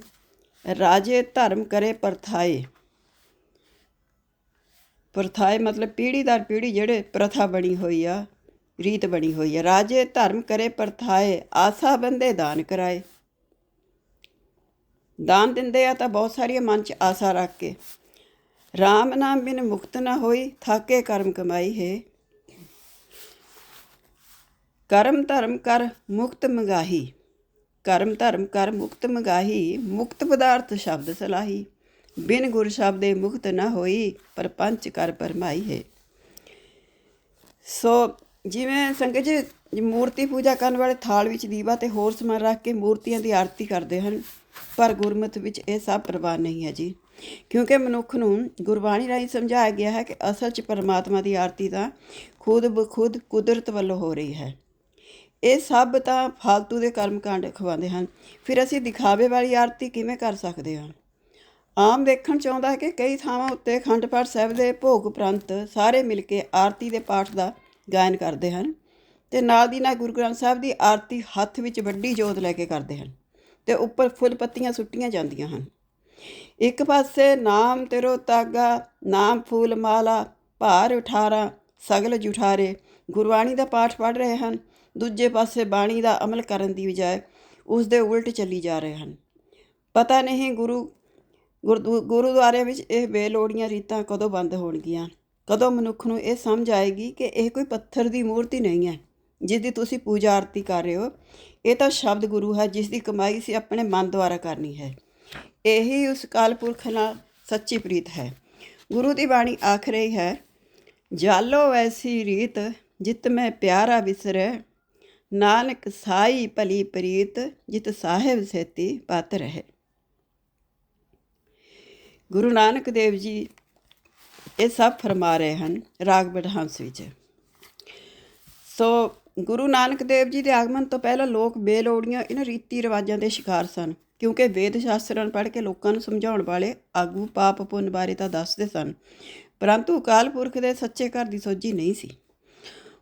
ਰਾਜੇ ਧਰਮ ਕਰੇ ਪਰਥਾਏ। ਪਰਥਾਏ ਮਤਲਬ ਪੀੜ੍ਹੀ ਦਰ ਪੀੜ੍ਹੀ ਜਿਹੜੇ ਪ੍ਰਥਾ ਬਣੀ ਹੋਈ ਆ ਰੀਤ ਬਣੀ ਹੋਈ ਹੈ। ਰਾਜੇ ਧਰਮ ਕਰੇ ਪਰਥਾਏ ਆਸਾ ਬੰਦੇ ਦਾਨ ਕਰਾਏ। ਦਾਨ ਦਿੰਦੇ ਆ ਤਾਂ ਬਹੁਤ ਸਾਰੀਆਂ ਮਨ 'ਚ ਆਸਾ ਰੱਖ ਕੇ। RAM ਨਾਮ ਬਿਨ ਮੁਕਤ ਨਾ ਹੋਈ, ਥਾਕੇ ਕਰਮ ਕਮਾਈ ਹੈ। ਕਰਮ ਧਰਮ ਕਰ ਮੁਕਤ ਮੰਗਾਹੀ। ਕਰਮ ਧਰਮ ਕਰ ਮੁਕਤ ਮੰਗਾਹੀ, ਮੁਕਤ ਪਦਾਰਥ ਸ਼ਬਦ ਸਲਾਹੀ। ਬਿਨ ਗੁਰ ਸ਼ਬਦੇ ਮੁਕਤ ਨਾ ਹੋਈ, ਪਰ ਪੰਚ ਕਰ ਪਰਮਾਈ ਹੈ। ਸੋ ਜਿਵੇਂ ਸੰਗਤ ਜੀ ਮੂਰਤੀ ਪੂਜਾ ਕਰਨ ਵਾਲੇ ਥਾਲ ਵਿੱਚ ਦੀਵਾ ਤੇ ਹੋਰ ਸਮਾਨ ਰੱਖ ਕੇ ਮੂਰਤੀਆਂ ਦੀ ਆਰਤੀ ਕਰਦੇ ਹਨ, ਪਰ ਗੁਰਮਤ ਵਿੱਚ ਇਹ ਸਭ ਪ੍ਰਵਾਨ ਨਹੀਂ ਹੈ ਜੀ। ਕਿਉਂਕਿ ਮਨੁੱਖ ਨੂੰ ਗੁਰਬਾਣੀ ਰਾਹੀਂ ਸਮਝਾਇਆ ਗਿਆ ਹੈ ਕਿ ਅਸਲ 'ਚ ਪਰਮਾਤਮਾ ਦੀ ਆਰਤੀ ਤਾਂ ਖੁਦ ਬਖੁਦ ਕੁਦਰਤ ਵੱਲੋਂ ਹੋ ਰਹੀ ਹੈ। ਇਹ ਸਭ ਤਾਂ ਫਾਲਤੂ ਦੇ ਕਰਮ ਕਾਂਡ ਖਵਾਉਂਦੇ ਹਨ। ਫਿਰ ਅਸੀਂ ਦਿਖਾਵੇ ਵਾਲੀ ਆਰਤੀ ਕਿਵੇਂ ਕਰ ਸਕਦੇ ਹਾਂ? ਆਮ ਦੇਖਣ ਚਾਹੁੰਦਾ ਹੈ ਕਿ ਕਈ ਥਾਵਾਂ ਉੱਤੇ ਅਖੰਡ ਪਾਠ ਸਾਹਿਬ ਦੇ ਭੋਗ ਉਪਰੰਤ ਸਾਰੇ ਮਿਲ ਕੇ ਆਰਤੀ ਦੇ ਪਾਠ ਦਾ ਗਾਇਨ ਕਰਦੇ ਹਨ ਤੇ ਨਾਲ ਦੀ ਨਾਲ ਗੁਰੂ ਗ੍ਰੰਥ ਸਾਹਿਬ ਦੀ ਆਰਤੀ ਹੱਥ ਵਿੱਚ ਵੱਡੀ ਜੋਤ ਲੈ ਕੇ ਕਰਦੇ ਹਨ ਤੇ ਉੱਪਰ ਫੁੱਲ ਪੱਤੀਆਂ ਸੁੱਟੀਆਂ ਜਾਂਦੀਆਂ ਹਨ। ਇੱਕ ਪਾਸੇ ਨਾਮ ਤੇਰੋ ਤਾਗਾ, ਨਾਮ ਫੂਲ ਮਾਲਾ, ਭਾਰ ਉਠਾਰਾ, ਸਗਲ ਜੁਠਾਰੇ, ਗੁਰਬਾਣੀ ਦਾ ਪਾਠ ਪੜ੍ਹ ਰਹੇ ਹਨ। ਦੂਜੇ ਪਾਸੇ ਬਾਣੀ ਦਾ ਅਮਲ ਕਰਨ ਦੀ ਬਜਾਏ ਉਸ ਦੇ ਉਲਟ ਚੱਲੀ ਜਾ ਰਹੇ ਹਨ। ਪਤਾ ਨਹੀਂ ਗੁਰੂ ਗੁਰਦੁ- ਗੁਰਦੁਆਰੇ ਵਿੱਚ ਇਹ ਬੇਲੋੜੀਆਂ ਰੀਤਾਂ ਕਦੋਂ ਬੰਦ ਹੋਣਗੀਆਂ। ਕਦੋਂ ਮਨੁੱਖ ਨੂੰ ਇਹ ਸਮਝ ਆਏਗੀ ਕਿ ਇਹ ਕੋਈ ਪੱਥਰ ਦੀ ਮੂਰਤੀ ਨਹੀਂ ਹੈ ਜਿਸ ਦੀ ਤੁਸੀਂ ਪੂਜਾ ਆਰਤੀ ਕਰ ਰਹੇ ਹੋ। ਇਹ ਤਾਂ ਸ਼ਬਦ ਗੁਰੂ ਹੈ ਜਿਸ ਦੀ ਕਮਾਈ ਸੀ ਆਪਣੇ ਮਨ ਦੁਆਰਾ ਕਰਨੀ ਹੈ। ਇਹੀ ਉਸ ਕਾਲ ਪੁਰਖ ਨਾਲ ਸੱਚੀ ਪ੍ਰੀਤ ਹੈ। ਗੁਰੂ ਦੀ ਬਾਣੀ ਆਖ ਰਹੀ ਹੈ, ਜਾਲੋ ਐਸੀ ਰੀਤ ਜਿਤ ਮੈਂ ਪਿਆਰਾ ਵਿਸਰੈ। ਨਾਨਕ ਸਾਈ ਭਲੀ ਪ੍ਰੀਤ ਜਿਤ ਸਾਹਿਬ ਸੇਤੀ ਪਤ ਰਹੇ। ਗੁਰੂ ਨਾਨਕ ਦੇਵ ਜੀ ਇਹ ਸਭ ਫਰਮਾ ਰਹੇ ਹਨ ਰਾਗ ਬਡਹੰਸ ਵਿੱਚ। ਸੋ ਗੁਰੂ ਨਾਨਕ ਦੇਵ ਜੀ ਦੇ ਆਗਮਨ ਤੋਂ ਪਹਿਲਾਂ ਲੋਕ ਬੇਲੋੜੀਆਂ ਇਹਨਾਂ ਰੀਤੀ ਰਿਵਾਜਾਂ ਦੇ ਸ਼ਿਕਾਰ ਸਨ, ਕਿਉਂਕਿ ਵੇਦ ਸ਼ਾਸਤਰਾਂ ਨੂੰ ਪੜ੍ਹ ਕੇ ਲੋਕਾਂ ਨੂੰ ਸਮਝਾਉਣ ਵਾਲੇ ਆਗੂ ਪਾਪ ਪੁੰਨ ਬਾਰੇ ਤਾਂ ਦੱਸਦੇ ਸਨ, ਪਰੰਤੂ ਅਕਾਲ ਪੁਰਖ ਦੇ ਸੱਚੇ ਘਰ ਦੀ ਸੋਝੀ ਨਹੀਂ ਸੀ।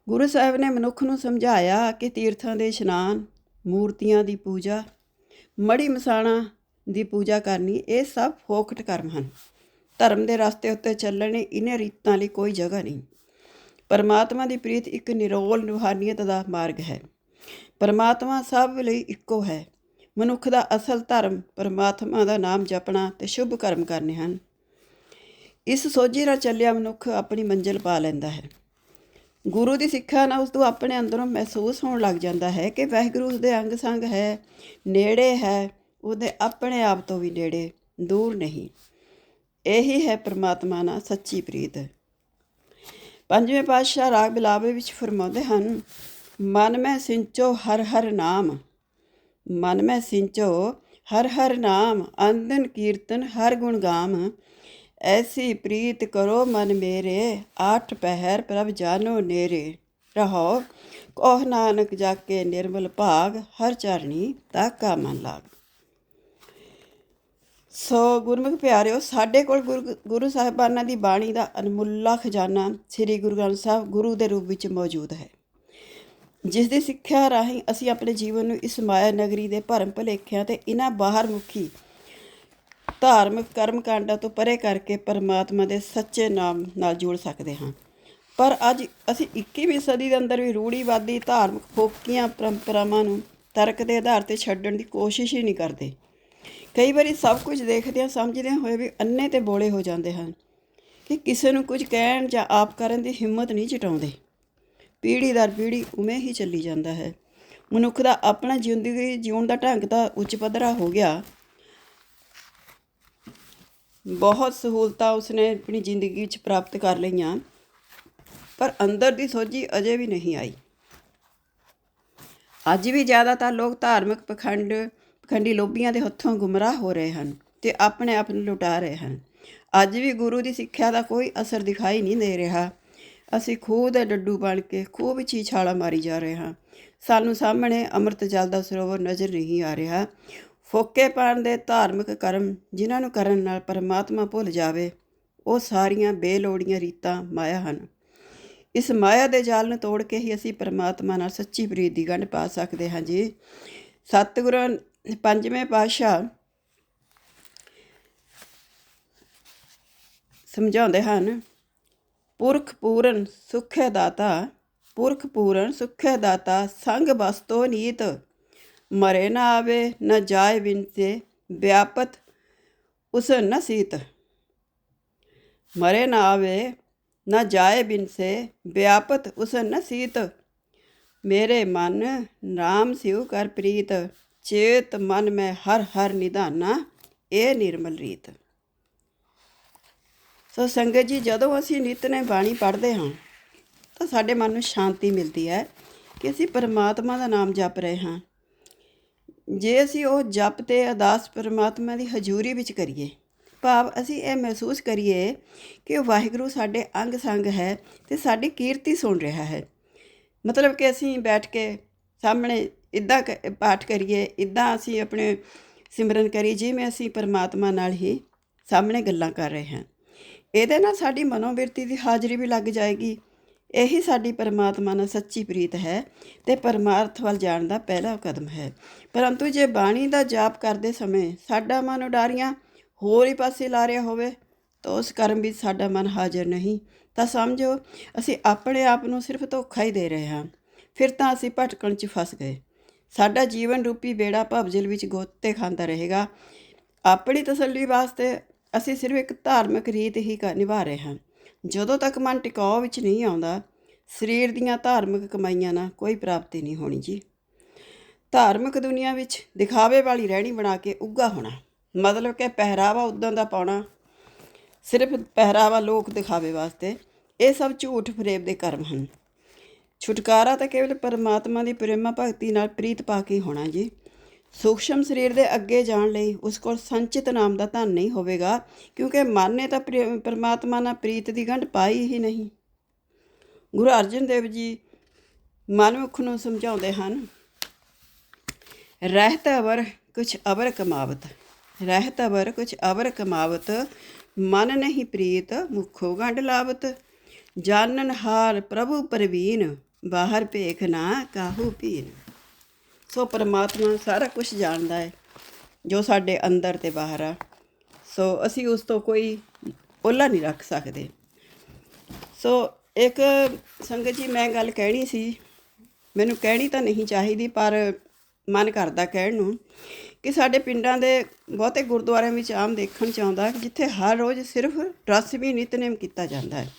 ਗੁਰੂ ਸਾਹਿਬ ਨੇ ਮਨੁੱਖ ਨੂੰ ਸਮਝਾਇਆ ਕਿ ਤੀਰਥਾਂ ਦੇ ਇਸ਼ਨਾਨ, ਮੂਰਤੀਆਂ ਦੀ ਪੂਜਾ ਮੜੀ ਮਸਾਣਾ ਦੀ ਪੂਜਾ ਕਰਨੀ, ਇਹ ਸਭ ਫੋਕਟ ਕਰਮ ਹਨ। ਧਰਮ ਦੇ ਰਸਤੇ ਉੱਤੇ ਚੱਲਣ ਲਈ ਇਹਨਾਂ ਰੀਤਾਂ ਲਈ ਕੋਈ ਜਗ੍ਹਾ ਨਹੀਂ। ਪਰਮਾਤਮਾ ਦੀ ਪ੍ਰੀਤ ਇੱਕ ਨਿਰੋਲ ਰੂਹਾਨੀਅਤ ਦਾ ਮਾਰਗ ਹੈ। ਪਰਮਾਤਮਾ ਸਭ ਲਈ ਇੱਕੋ ਹੈ। ਮਨੁੱਖ ਦਾ ਅਸਲ ਧਰਮ ਪਰਮਾਤਮਾ ਦਾ ਨਾਮ ਜਪਣਾ ਤੇ ਸ਼ੁਭ ਕਰਮ ਕਰਨੇ ਹਨ। ਇਸ ਸੋਝੀ ਨਾਲ ਚੱਲਿਆ ਮਨੁੱਖ ਆਪਣੀ ਮੰਜ਼ਿਲ ਪਾ ਲੈਂਦਾ ਹੈ। ਗੁਰੂ ਦੀ ਸਿੱਖਿਆ ਨਾਲ ਉਸ ਨੂੰ ਆਪਣੇ ਅੰਦਰੋਂ ਮਹਿਸੂਸ ਹੋਣ ਲੱਗ ਜਾਂਦਾ ਹੈ ਕਿ ਵਾਹਿਗੁਰੂ ਉਸ ਦੇ ਅੰਗ ਸੰਗ ਹੈ, ਨੇੜੇ ਹੈ, ਉਹਦੇ ਆਪਣੇ ਆਪ ਤੋਂ ਵੀ ਨੇੜੇ, ਦੂਰ ਨਹੀਂ। ਇਹੀ ਹੈ ਪ੍ਰਮਾਤਮਾ ਨਾਲ ਸੱਚੀ ਪ੍ਰੀਤ। ਪੰਜਵੇਂ ਪਾਤਸ਼ਾਹ ਰਾਗ ਬਿਲਾਵੇ ਵਿੱਚ ਫਰਮਾਉਂਦੇ ਹਨ, ਮਨ ਮੈਂ ਸਿੰਚੋ ਹਰ ਹਰ ਨਾਮ। ਮਨ ਮੈਂ ਸਿੰਚੋ ਹਰ ਹਰ ਨਾਮ ਅੰਦਨ ਕੀਰਤਨ ਹਰ ਗੁਣ ਗਾਮ। ਐਸੀ ਪ੍ਰੀਤ ਕਰੋ ਮਨ ਮੇਰੇ, ਆਠ ਪਹਿਰ ਪ੍ਰਭ ਜਾਨੋ ਨੇਰੇ। ਰਹੋ ਕੋਹ ਨਾਨਕ ਜਾ ਕੇ ਨਿਰਮਲ ਭਾਗ, ਹਰ ਚਰਣੀ ਤਾਕਾ ਮਨ ਲਾਗ। ਸੋ ਗੁਰਮੁਖ ਪਿਆਰਿਓ, ਸਾਡੇ ਕੋਲ ਗੁਰੂ ਗੁਰੂ ਸਾਹਿਬਾਨਾਂ ਦੀ ਬਾਣੀ ਦਾ ਅਨਮੁੱਲਾ ਖਜ਼ਾਨਾ ਸ੍ਰੀ ਗੁਰੂ ਗ੍ਰੰਥ ਸਾਹਿਬ ਗੁਰੂ ਦੇ ਰੂਪ ਵਿੱਚ ਮੌਜੂਦ ਹੈ। ਜਿਸ ਦੀ ਸਿੱਖਿਆ ਰਾਹੀਂ ਅਸੀਂ ਆਪਣੇ ਜੀਵਨ ਨੂੰ ਇਸ ਮਾਇਆ ਨਗਰੀ ਦੇ ਭਰਮ ਭੁਲੇਖਿਆਂ ਤੇ ਇਹਨਾਂ ਬਾਹਰ ਮੁਖੀ ਧਾਰਮਿਕ ਕਰਮ ਕਾਂਡਾਂ ਤੋਂ ਪਰੇ ਕਰਕੇ ਪਰਮਾਤਮਾ ਦੇ ਸੱਚੇ ਨਾਮ ਨਾਲ ਜੁੜ ਸਕਦੇ ਹਾਂ। ਪਰ ਅੱਜ ਅਸੀਂ 21ਵੀਂ ਸਦੀ ਦੇ ਅੰਦਰ ਵੀ ਰੂੜੀਵਾਦੀ ਧਾਰਮਿਕ ਫੋਕੀਆਂ ਪਰੰਪਰਾਵਾਂ ਨੂੰ ਤਰਕ ਦੇ ਆਧਾਰ ਤੇ ਛੱਡਣ ਦੀ ਕੋਸ਼ਿਸ਼ ਹੀ ਨਹੀਂ ਕਰਦੇ। ਕਈ ਵਾਰੀ ਸਭ ਕੁਝ ਦੇਖਦਿਆਂ ਸਮਝਦਿਆਂ ਹੋਏ ਵੀ ਅੰਨੇ ਤੇ ਬੋਲੇ ਹੋ ਜਾਂਦੇ ਹਨ ਕਿ ਕਿਸੇ ਨੂੰ ਕੁਝ ਕਹਿਣ ਜਾਂ ਆਪ ਕਰਨ ਦੀ ਹਿੰਮਤ ਨਹੀਂ ਜਟਾਉਂਦੇ। ਪੀੜ੍ਹੀ ਦਰ ਪੀੜ੍ਹੀ ਉਵੇਂ ਹੀ ਚੱਲੀ ਜਾਂਦਾ ਹੈ। ਮਨੁੱਖ ਦਾ ਆਪਣਾ ਜ਼ਿੰਦਗੀ ਜਿਉਣ ਦਾ ਢੰਗ ਤਾਂ ਉੱਚ ਪੱਧਰਾ ਹੋ ਗਿਆ। ਬਹੁਤ ਸਹੂਲਤਾਂ ਉਸਨੇ ਆਪਣੀ ਜ਼ਿੰਦਗੀ ਵਿੱਚ ਪ੍ਰਾਪਤ ਕਰ ਲਈਆਂ, ਪਰ ਅੰਦਰ ਦੀ ਸੋਝੀ ਅਜੇ ਵੀ ਨਹੀਂ ਆਈ। ਅੱਜ ਵੀ ਜ਼ਿਆਦਾਤਰ ਲੋਕ ਧਾਰਮਿਕ ਪਖੰਡ ਖੰਡੀ ਲੋਭੀਆਂ ਦੇ ਹੱਥੋਂ ਗੁੰਮਰਾਹ ਹੋ ਰਹੇ ਹਨ ਤੇ ਆਪਣੇ ਆਪ ਨੂੰ ਲੁਟਾ ਰਹੇ ਹਨ। ਅੱਜ ਵੀ ਗੁਰੂ ਦੀ ਸਿੱਖਿਆ ਦਾ ਕੋਈ ਅਸਰ ਦਿਖਾਈ ਨਹੀਂ ਦੇ ਰਿਹਾ। ਅਸੀਂ ਖੂਹ ਦੇ ਡੱਡੂ ਬਣ ਕੇ ਖੂਹ ਵਿੱਚ ਹੀ ਛਾਲਾ ਮਾਰੀ ਜਾ ਰਹੇ ਹਾਂ। ਸਾਨੂੰ ਸਾਹਮਣੇ ਅੰਮ੍ਰਿਤ ਜਲ ਦਾ ਸਰੋਵਰ ਨਜ਼ਰ ਨਹੀਂ ਆ ਰਿਹਾ। ਫੋਕੇ ਪਾਣ ਦੇ ਧਾਰਮਿਕ ਕਰਮ ਜਿਨ੍ਹਾਂ ਨੂੰ ਕਰਨ ਨਾਲ ਪਰਮਾਤਮਾ ਭੁੱਲ ਜਾਵੇ, ਉਹ ਸਾਰੀਆਂ ਬੇਲੋੜੀਆਂ ਰੀਤਾਂ ਮਾਇਆ ਹਨ। ਇਸ ਮਾਇਆ ਦੇ ਜਾਲ ਨੂੰ ਤੋੜ ਕੇ ਹੀ ਅਸੀਂ ਪਰਮਾਤਮਾ ਨਾਲ ਸੱਚੀ ਪ੍ਰੀਤ ਦੀ ਗੰਢ ਪਾ ਸਕਦੇ ਹਾਂ ਜੀ। ਸਤਿਗੁਰਾਂ ਪੰਜਵੇਂ ਪਾਤਸ਼ਾਹ ਸਮਝਾਉਂਦੇ ਹਨ, ਪੁਰਖ ਪੂਰਨ ਸੁਖੇ ਦਾਤਾ, ਪੁਰਖ ਪੂਰਨ ਸੁਖੇ ਦਾਤਾ, ਸੰਗ ਵਸਤੋ ਨੀਤ, ਮਰੇ ਨਾ ਆਵੇ, ਨਾ ਜਾਏ ਵਿੰਸੇ ਵਿਆਪਤ ਉਸ ਨਸੀਤ ਮਰੇ ਨਾ ਆਵੇ, ਨਾ ਜਾਏ ਬਿਨਸੇ ਵਿਆਪਤ ਉਸ ਨਸੀਤ ਮੇਰੇ ਮਨ ਨਾਮ ਸਿਉ ਕਰ ਪ੍ਰੀਤ। ਚੇਤ ਮਨ ਮੈਂ ਹਰ ਹਰ ਨਿਧਾਨਾ, ਇਹ ਨਿਰਮਲ ਰੀਤ। ਸੋ ਸੰਗਤ ਜੀ, ਜਦੋਂ ਅਸੀਂ ਨਿਤਨੇ ਬਾਣੀ ਪੜ੍ਹਦੇ ਹਾਂ, ਤਾਂ ਸਾਡੇ ਮਨ ਨੂੰ ਸ਼ਾਂਤੀ ਮਿਲਦੀ ਹੈ ਕਿ ਅਸੀਂ ਪਰਮਾਤਮਾ ਦਾ ਨਾਮ ਜਪ ਰਹੇ ਹਾਂ। ਜੇ ਅਸੀਂ ਉਹ ਜਪ ਤੇ ਅਰਦਾਸ ਪਰਮਾਤਮਾ ਦੀ ਹਜ਼ੂਰੀ ਵਿੱਚ ਕਰੀਏ, ਭਾਵ ਅਸੀਂ ਇਹ ਮਹਿਸੂਸ ਕਰੀਏ ਕਿ ਵਾਹਿਗੁਰੂ ਸਾਡੇ ਅੰਗ ਸੰਗ ਹੈ ਤੇ ਸਾਡੀ ਕੀਰਤੀ ਸੁਣ ਰਿਹਾ ਹੈ। ਮਤਲਬ ਕਿ ਅਸੀਂ ਬੈਠ ਕੇ ਸਾਹਮਣੇ ਇਦਾਂ ਪਾਠ ਕਰੀਏ, ਇਦਾਂ ਅਸੀਂ ਆਪਣੇ ਸਿਮਰਨ ਕਰੀਏ, ਜਿਵੇਂ ਅਸੀਂ ਪਰਮਾਤਮਾ ਨਾਲ ਹੀ ਸਾਹਮਣੇ ਗੱਲਾਂ ਕਰ ਰਹੇ ਹਾਂ। ਇਹਦੇ ਨਾਲ ਸਾਡੀ ਮਨੋਵਿਰਤੀ ਦੀ ਹਾਜ਼ਰੀ ਵੀ ਲੱਗ ਜਾਏਗੀ। ਇਹੀ ਸਾਡੀ ਪਰਮਾਤਮਾ ਨਾਲ ਸੱਚੀ ਪ੍ਰੀਤ ਹੈ ਤੇ ਪਰਮਾਰਥ ਵੱਲ ਜਾਣ ਦਾ ਪਹਿਲਾ ਕਦਮ ਹੈ। ਪਰੰਤੂ ਜੇ ਬਾਣੀ ਦਾ ਜਾਪ ਕਰਦੇ ਸਮੇਂ ਸਾਡਾ ਮਨ ਉਡਾਰੀਆਂ ਹੋਰ ਹੀ ਪਾਸੇ ਲਾ ਰਿਹਾ ਹੋਵੇ, ਤਾਂ ਉਸ ਕਰਮ ਵਿੱਚ ਸਾਡਾ ਮਨ ਹਾਜ਼ਰ ਨਹੀਂ। ਤਾਂ ਸਮਝੋ, ਅਸੀਂ ਆਪਣੇ ਆਪ ਨੂੰ ਸਿਰਫ ਧੋਖਾ ਹੀ ਦੇ ਰਹੇ ਹਾਂ। ਫਿਰ ਤਾਂ ਅਸੀਂ ਭਟਕਣ 'ਚ ਫਸ ਗਏ। ਸਾਡਾ ਜੀਵਨ ਰੂਪੀ ਬੇੜਾ ਭਵਜਲ ਵਿੱਚ ਗੋਤੇ ਖਾਂਦਾ ਰਹੇਗਾ। ਆਪਣੀ ਤਸੱਲੀ ਵਾਸਤੇ ਅਸੀਂ ਸਿਰਫ ਇੱਕ ਧਾਰਮਿਕ ਰੀਤ ਹੀ ਨਿਭਾ ਰਹੇ ਹਾਂ। ਜਦੋਂ ਤੱਕ ਮਨ ਟਿਕਾਓ ਵਿੱਚ ਨਹੀਂ ਆਉਂਦਾ, ਸਰੀਰ ਦੀਆਂ ਧਾਰਮਿਕ ਕਮਾਈਆਂ ਨਾਲ ਕੋਈ ਪ੍ਰਾਪਤੀ ਨਹੀਂ ਹੋਣੀ ਜੀ। ਧਾਰਮਿਕ ਦੁਨੀਆ ਵਿੱਚ ਦਿਖਾਵੇ ਵਾਲੀ ਰਹਿਣੀ ਬਣਾ ਕੇ ਉੱਗਾ ਹੋਣਾ, ਮਤਲਬ ਕਿ ਪਹਿਰਾਵਾ ਉਦਾਂ ਦਾ ਪਾਉਣਾ, ਸਿਰਫ ਪਹਿਰਾਵਾ ਲੋਕ ਦਿਖਾਵੇ ਵਾਸਤੇ, ਇਹ ਸਭ ਝੂਠ ਫਰੇਬ ਦੇ ਕਰਮ ਹਨ। ਛੁਟਕਾਰਾ ਤਾਂ ਕੇਵਲ ਪਰਮਾਤਮਾ ਦੀ ਪ੍ਰੇਮਾ ਭਗਤੀ ਨਾਲ ਪ੍ਰੀਤ ਪਾ ਕੇ ਹੋਣਾ ਜੀ। ਸੂਖਸ਼ਮ ਸਰੀਰ ਦੇ ਅੱਗੇ ਜਾਣ ਲਈ ਉਸ ਕੋਲ ਸੰਚਿਤ ਨਾਮ ਦਾ ਧਨ ਨਹੀਂ ਹੋਵੇਗਾ, ਕਿਉਂਕਿ ਮਨ ਨੇ ਤਾਂ ਪਰਮਾਤਮਾ ਨਾਲ ਪ੍ਰੀਤ ਦੀ ਗੰਢ ਪਾਈ ਹੀ ਨਹੀਂ। ਗੁਰੂ ਅਰਜਨ ਦੇਵ ਜੀ ਮਨੁੱਖ ਨੂੰ ਸਮਝਾਉਂਦੇ ਹਨ, ਰਹਿਤ ਅਵਰ ਕੁਛ ਅਵਰ ਕਮਾਵਤ, ਰਹਿਤ ਅਵਰ ਕੁਛ ਅਵਰ ਕਮਾਵਤ, ਮਨ ਨਹੀਂ ਪ੍ਰੀਤ ਮੁਖੋ ਗੰਢ ਲਾਵਤ, ਜਾਣਨ ਹਾਰ ਪ੍ਰਭੂ ਪ੍ਰਵੀਨ ਬਾਹਰ ਭੇਖ ਨਾ ਕਾਹੂ ਪੀਨ ਸੋ ਪਰਮਾਤਮਾ ਸਾਰਾ ਕੁਝ ਜਾਣਦਾ ਹੈ ਜੋ ਸਾਡੇ ਅੰਦਰ ਤੇ ਬਾਹਰ ਆ। ਸੋ ਅਸੀਂ ਉਸ ਤੋਂ ਕੋਈ ਓਲਾ ਨਹੀਂ ਰੱਖ ਸਕਦੇ। ਸੋ ਇੱਕ ਸੰਗਤ ਜੀ, ਮੈਂ ਗੱਲ ਕਹਿਣੀ ਸੀ, ਮੈਨੂੰ ਕਹਿਣੀ ਤਾਂ ਨਹੀਂ ਚਾਹੀਦੀ, ਪਰ ਮਨ ਕਰਦਾ ਕਹਿਣ ਨੂੰ ਕਿ ਸਾਡੇ ਪਿੰਡਾਂ ਦੇ ਬਹੁਤੇ ਗੁਰਦੁਆਰਿਆਂ ਵਿੱਚ ਆਮ ਦੇਖਣ ਚ ਆਉਂਦਾ ਕਿ ਜਿੱਥੇ ਹਰ ਰੋਜ਼ ਸਿਰਫ ਰਸਮੀ ਨਿਤਨੇਮ ਕੀਤਾ ਜਾਂਦਾ ਹੈ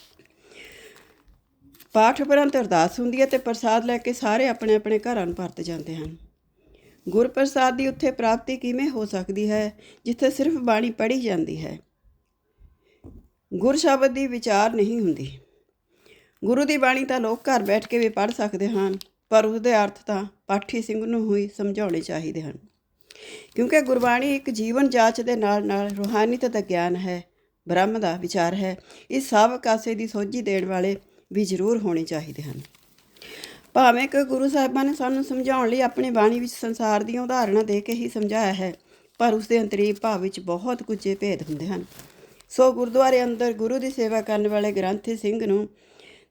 ਪਾਠ ਉਪਰੰਤ ਅਰਦਾਸ ਹੁੰਦੀ ਹੈ ਤੇ ਪ੍ਰਸਾਦ ਲੈ ਕੇ ਸਾਰੇ ਆਪਣੇ ਆਪਣੇ ਘਰਾਂ ਨੂੰ ਪਰਤ ਜਾਂਦੇ ਹਨ। ਗੁਰਪ੍ਰਸਾਦ ਦੀ ਉੱਥੇ ਪ੍ਰਾਪਤੀ ਕਿਵੇਂ ਹੋ ਸਕਦੀ ਹੈ, ਜਿੱਥੇ ਸਿਰਫ ਬਾਣੀ ਪੜ੍ਹੀ ਜਾਂਦੀ ਹੈ? ਗੁਰ ਸ਼ਬਦ ਦੀ ਵਿਚਾਰ ਨਹੀਂ ਹੁੰਦੀ। ਗੁਰੂ ਦੀ ਬਾਣੀ ਤਾਂ ਲੋਕ ਘਰ ਬੈਠ ਕੇ ਵੀ ਪੜ੍ਹ ਸਕਦੇ ਹਨ, ਪਰ ਉਸ ਦੇ ਅਰਥ ਤਾਂ ਪਾਠੀ ਸਿੰਘ ਨੂੰ ਹੀ ਸਮਝਾਉਣੇ ਚਾਹੀਦੇ ਹਨ। ਕਿਉਂਕਿ ਗੁਰਬਾਣੀ ਇੱਕ ਜੀਵਨ ਜਾਂਚ ਦੇ ਨਾਲ ਨਾਲ ਰੂਹਾਨੀਤ ਦਾ ਗਿਆਨ ਹੈ, ਬ੍ਰਹਮ ਦਾ ਵਿਚਾਰ ਹੈ। ਇਹ ਸਭ ਕਾਸੇ ਦੀ ਸੋਝੀ ਦੇਣ ਵਾਲੇ ਵੀ ਜ਼ਰੂਰ ਹੋਣੇ ਚਾਹੀਦੇ ਹਨ। ਭਾਵੇਂ ਕਿ ਗੁਰੂ ਸਾਹਿਬਾਂ ਨੇ ਸਾਨੂੰ ਸਮਝਾਉਣ ਲਈ ਆਪਣੀ ਬਾਣੀ ਵਿੱਚ ਸੰਸਾਰ ਦੀਆਂ ਉਦਾਹਰਨਾਂ ਦੇ ਕੇ ਹੀ ਸਮਝਾਇਆ ਹੈ, ਪਰ ਉਸ ਦੇ ਅੰਤਰੀਵ ਭਾਵ ਵਿੱਚ ਬਹੁਤ ਕੁਝੇ ਭੇਦ ਹੁੰਦੇ ਹਨ। ਸੋ ਗੁਰਦੁਆਰੇ ਅੰਦਰ ਗੁਰੂ ਦੀ ਸੇਵਾ ਕਰਨ ਵਾਲੇ ਗ੍ਰੰਥੀ ਸਿੰਘ ਨੂੰ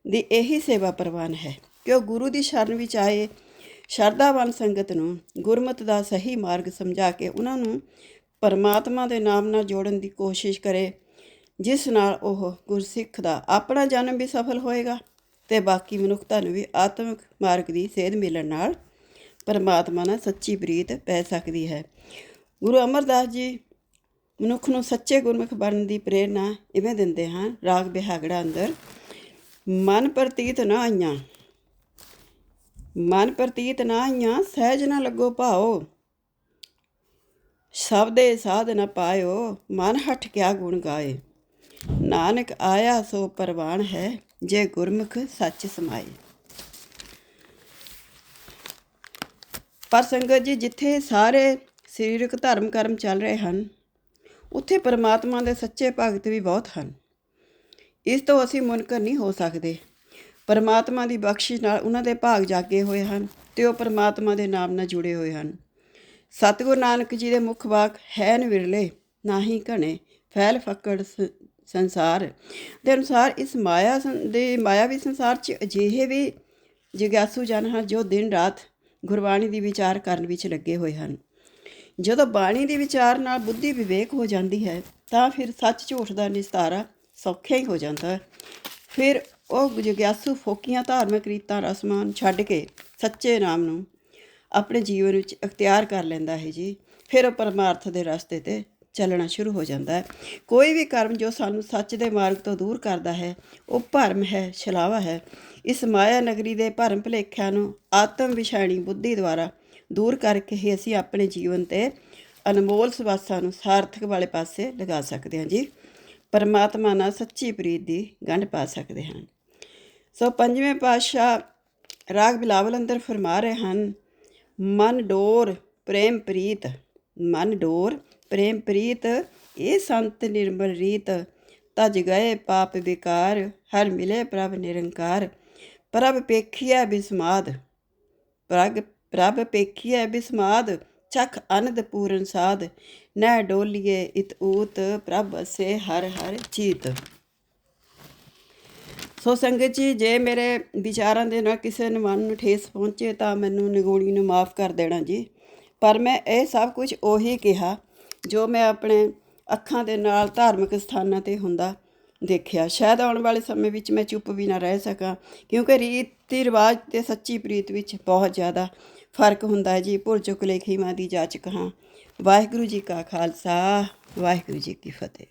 ਦੀ ਇਹੀ ਸੇਵਾ ਪ੍ਰਵਾਨ ਹੈ ਕਿ ਉਹ ਗੁਰੂ ਦੀ ਸ਼ਰਨ ਵਿੱਚ ਆਏ ਸ਼ਰਧਾਵਾਨ ਸੰਗਤ ਨੂੰ ਗੁਰਮਤ ਦਾ ਸਹੀ ਮਾਰਗ ਸਮਝਾ ਕੇ ਉਹਨਾਂ ਨੂੰ ਪਰਮਾਤਮਾ ਦੇ ਨਾਮ ਨਾਲ ਜੋੜਨ ਦੀ ਕੋਸ਼ਿਸ਼ ਕਰੇ ਜਿਸ ਨਾਲ ਉਹ ਗੁਰਸਿੱਖ ਦਾ ਆਪਣਾ ਜਨਮ ਵੀ ਸਫਲ ਹੋਏਗਾ ਤੇ ਬਾਕੀ ਮਨੁੱਖਤਾ ਨੂੰ ਵੀ ਆਤਮਿਕ ਮਾਰਗ ਦੀ ਸੇਧ ਮਿਲਣ ਨਾਲ ਪਰਮਾਤਮਾ ਨਾਲ ਸੱਚੀ ਪ੍ਰੀਤ ਪੈ ਸਕਦੀ ਹੈ। ਗੁਰੂ ਅਮਰਦਾਸ ਜੀ ਮਨੁੱਖ ਨੂੰ ਸੱਚੇ ਗੁਰਮੁਖ ਬਣਨ ਦੀ ਪ੍ਰੇਰਨਾ ਇਵੇਂ ਦਿੰਦੇ ਹਨ, ਰਾਗ ਬਿਹਾਗੜਾ ਅੰਦਰ, ਮਨ ਪ੍ਰਤੀਤ ਨਾ ਆਈਆਂ, ਮਨ ਪ੍ਰਤੀਤ ਨਾ ਆਈਆਂ, ਸਹਿਜ ਨਾ ਲੱਗੋ ਭਾਓ ਸ਼ਬਦੇ ਸਾਧ ਨ ਪਾਇਓ, ਮਨ ਹਟ ਕਿਆ ਗੁਣ ਗਾਏ। ਨਾਨਕ ਆਇਆ ਸੋ ਪਰਵਾਨ ਹੈ, ਜੇ ਗੁਰਮੁਖ ਸੱਚ ਸਮਾਏ। ਪਰ ਸੰਗਤ ਜੀ, ਜਿੱਥੇ ਸਾਰੇ ਸਰੀਰਕ ਧਰਮ ਕਰਮ ਚੱਲ ਰਹੇ ਹਨ, ਉੱਥੇ ਪਰਮਾਤਮਾ ਦੇ ਸੱਚੇ ਭਗਤ ਵੀ ਬਹੁਤ ਹਨ। ਇਸ ਤੋਂ ਅਸੀਂ ਮੁਨਕਰ ਨਹੀਂ ਹੋ ਸਕਦੇ। ਪਰਮਾਤਮਾ ਦੀ ਬਖਸ਼ਿਸ਼ ਨਾਲ ਉਹਨਾਂ ਦੇ ਭਾਗ ਜਾਗੇ ਹੋਏ ਹਨ ਤੇ ਉਹ ਪਰਮਾਤਮਾ ਦੇ ਨਾਮ ਨਾਲ ਜੁੜੇ ਹੋਏ ਹਨ। ਸਤਿਗੁਰੂ ਨਾਨਕ ਜੀ ਦੇ ਮੁੱਖ ਵਾਕ ਹੈ ਨ ਵਿਰਲੇ, ਨਾਹੀ ਘਣੇ, ਫੈਲ ਫੱਕੜ ਸੰਸਾਰ। ਦੇ ਅਨੁਸਾਰ ਇਸ ਮਾਇਆ ਸੰ- ਦੇ ਮਾਇਆਵੀ ਸੰਸਾਰ 'ਚ ਅਜਿਹੇ ਵੀ ਜਿਗਿਆਸੂ ਜਨ ਹਨ ਜੋ ਦਿਨ ਰਾਤ ਗੁਰਬਾਣੀ ਦੀ ਵਿਚਾਰ ਕਰਨ ਵਿੱਚ ਲੱਗੇ ਹੋਏ ਹਨ। ਜਦੋਂ ਬਾਣੀ ਦੇ ਵਿਚਾਰ ਨਾਲ ਬੁੱਧੀ ਵਿਵੇਕ ਹੋ ਜਾਂਦੀ ਹੈ, ਤਾਂ ਫਿਰ ਸੱਚ ਝੂਠ ਦਾ ਨਿਸਤਾਰਾ ਸੌਖਿਆ ਹੀ ਹੋ ਜਾਂਦਾ ਹੈ। ਫਿਰ ਉਹ ਜਿਗਿਆਸੂ ਫੋਕੀਆਂ ਧਾਰਮਿਕ ਰੀਤਾਂ, ਰਸਮਾਂ ਛੱਡ ਕੇ ਸੱਚੇ ਨਾਮ ਨੂੰ ਆਪਣੇ ਜੀਵਨ ਵਿੱਚ ਅਖਤਿਆਰ ਕਰ ਲੈਂਦਾ ਹੈ ਜੀ। ਫਿਰ ਉਹ ਪਰਮਾਰਥ ਦੇ ਰਸਤੇ ਤੇ ਚੱਲਣਾ ਸ਼ੁਰੂ ਹੋ ਜਾਂਦਾ ਹੈ। ਕੋਈ ਵੀ ਕਰਮ ਜੋ ਸਾਨੂੰ ਸੱਚ ਦੇ ਮਾਰਗ ਤੋਂ ਦੂਰ ਕਰਦਾ ਹੈ, ਉਹ ਭਰਮ ਹੈ, ਛਲਾਵਾ ਹੈ। ਇਸ ਮਾਇਆ ਨਗਰੀ ਦੇ ਭਰਮ ਭੁਲੇਖਿਆਂ ਨੂੰ ਆਤਮ ਵਿਸ਼ਾਣੀ ਬੁੱਧੀ ਦੁਆਰਾ ਦੂਰ ਕਰਕੇ ਹੀ ਅਸੀਂ ਆਪਣੇ ਜੀਵਨ ਤੇ ਅਨਮੋਲ ਸਵਾਸਾਂ ਨੂੰ ਸਾਰਥਕ ਵਾਲੇ ਪਾਸੇ ਲਗਾ ਸਕਦੇ ਹਾਂ ਜੀ। ਪਰਮਾਤਮਾ ਨਾਲ ਸੱਚੀ ਪ੍ਰੀਤ ਦੀ ਗੰਢ ਪਾ ਸਕਦੇ ਹਾਂ। ਸੋ ਪੰਜਵੇਂ ਪਾਤਸ਼ਾਹ ਰਾਗ ਬਿਲਾਵਲ ਅੰਦਰ ਫਰਮਾ ਰਹੇ ਹਨ, ਮਨ ਡੋਰ ਪ੍ਰੇਮ ਪ੍ਰੀਤ, ਮਨ ਡੋਰ ਪ੍ਰੇਮ ਪ੍ਰੀਤ, ਇਹ ਸੰਤ ਨਿਰਮਲ ਰੀਤ। ਤਜ ਗਏ ਪਾਪ ਵਿਕਾਰ, ਹਰ ਮਿਲੇ ਪ੍ਰਭ ਨਿਰੰਕਾਰ। ਪ੍ਰਭ ਪੇਖੀਐ ਬਿਸਮਾਦ, ਪ੍ਰਗ ਪ੍ਰਭ ਪੇਖੀਐ ਬਿਸਮਾਦ, ਚਖ ਅਨੰਦ ਪੂਰਨ ਸਾਧ। ਨਹਿ ਡੋਲੀਏ ਇਤ ਊਤ, ਪ੍ਰਭ ਸੇ ਹਰ ਹਰ ਚੀਤ। ਸੋ ਸੰਗਤ ਜੀ, ਜੇ ਮੇਰੇ ਵਿਚਾਰਾਂ ਦੇ ਨਾਲ ਕਿਸੇ ਨੂੰ ਮਨ ਨੂੰ ਠੇਸ ਪਹੁੰਚੇ ਤਾਂ ਮੈਨੂੰ ਨਿਗੋਣੀ ਨੂੰ ਮਾਫ ਕਰ ਦੇਣਾ ਜੀ। ਪਰ ਮੈਂ ਇਹ ਸਭ ਕੁਝ ਉਹੀ ਕਿਹਾ ਜੋ ਮੈਂ ਆਪਣੇ ਅੱਖਾਂ ਦੇ ਨਾਲ ਧਾਰਮਿਕ ਸਥਾਨਾਂ ਤੇ ਹੁੰਦਾ ਦੇਖਿਆ। ਸ਼ਾਇਦ ਆਉਣ ਵਾਲੇ ਸਮੇਂ ਵਿੱਚ ਮੈਂ ਚੁੱਪ ਵੀ ਨਾ ਰਹਿ ਸਕਾਂ, ਕਿਉਂਕਿ ਰੀਤੀ ਰਿਵਾਜ ਤੇ ਸੱਚੀ ਪ੍ਰੀਤ ਵਿੱਚ ਬਹੁਤ ਜ਼ਿਆਦਾ ਫ਼ਰਕ ਹੁੰਦਾ ਹੈ। ਜੀ ਭੁਰ ਚੁੱਕ ਲੇਖੀ ਮਾਂ ਦੀ ਜਾਚਕ ਹਾਂ ਵਾਹਿਗੁਰੂ ਜੀ ਕਾ ਖਾਲਸਾ, ਵਾਹਿਗੁਰੂ ਜੀ ਕੀ ਫਤਿਹ।